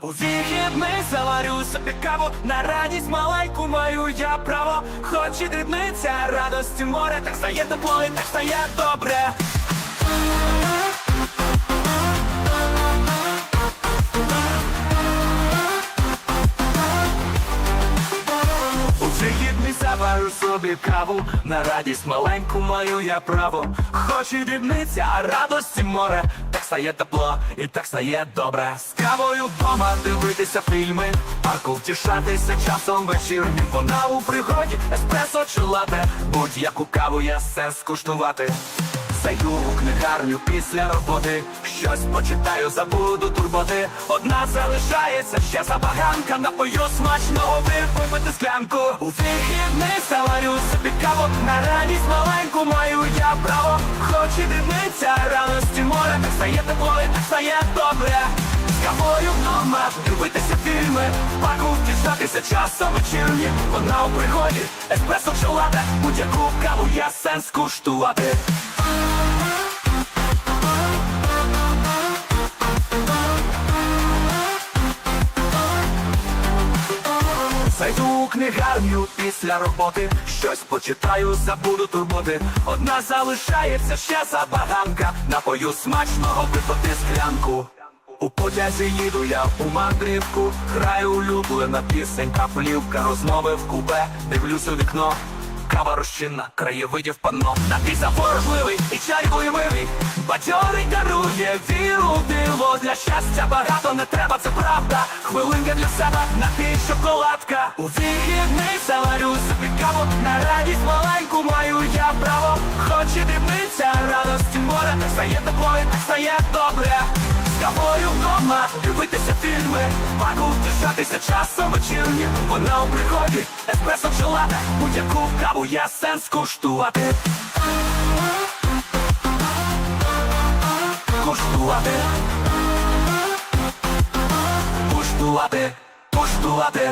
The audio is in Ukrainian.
У вихідний заварю собі каву На радість маленьку маю я право. Хоч і дрібниця радості море Так стає тепло і так стає добре собі каву На радість маленьку маю я право. Хоч і дрібниця, а радості море. Так стає тепло і так стає добре. З кавою вдома дивитися фільми Парку втішатися часом вечірнім Вона у пригоді, еспресо чи лате. Будь-яку каву я все скуштувати Зайду у книгарню після роботи. Щось почитаю, забуду турботи. Одна залишається ще забаганка. Напою смачного випити склянку. У вихідний заварю собі каву На радість маленьку маю я право. Хоч і дрібниця радості море. Так стає тепло так стає добре. З кавою вдома дивитися фільми втішатися часом вечірні Вона у пригоді, еспресо чи лате Будь-яку каву я сенс куштувати. Зайду у книгарню після роботи, щось почитаю, забуду турботи. Одна залишається ще забаганка, напою смачного випити склянку. У потязі їду я у мандрівку, граю улюблена пісенька, плівка, розмови в купе, дивлюсь у вікно. Кава розчинна, краєвидів панно. Напій заворожливий і чай бойовий. Бадьорий дарує віру диво. Для щастя багато не треба, це правда. Хвилинка для себе, напій шоколадка. У вихідний заварю собі каву. На радість маленьку маю я право. Хоч і дрібниця радості море. Стає тепло і стає добре з кавою вдома. Дивитися фільми, паку втішатися часом вечірні. Вона у приході, еспресо чи Будь-яку каву я сенс куштувати. Куштувати. Куштувати. Куштувати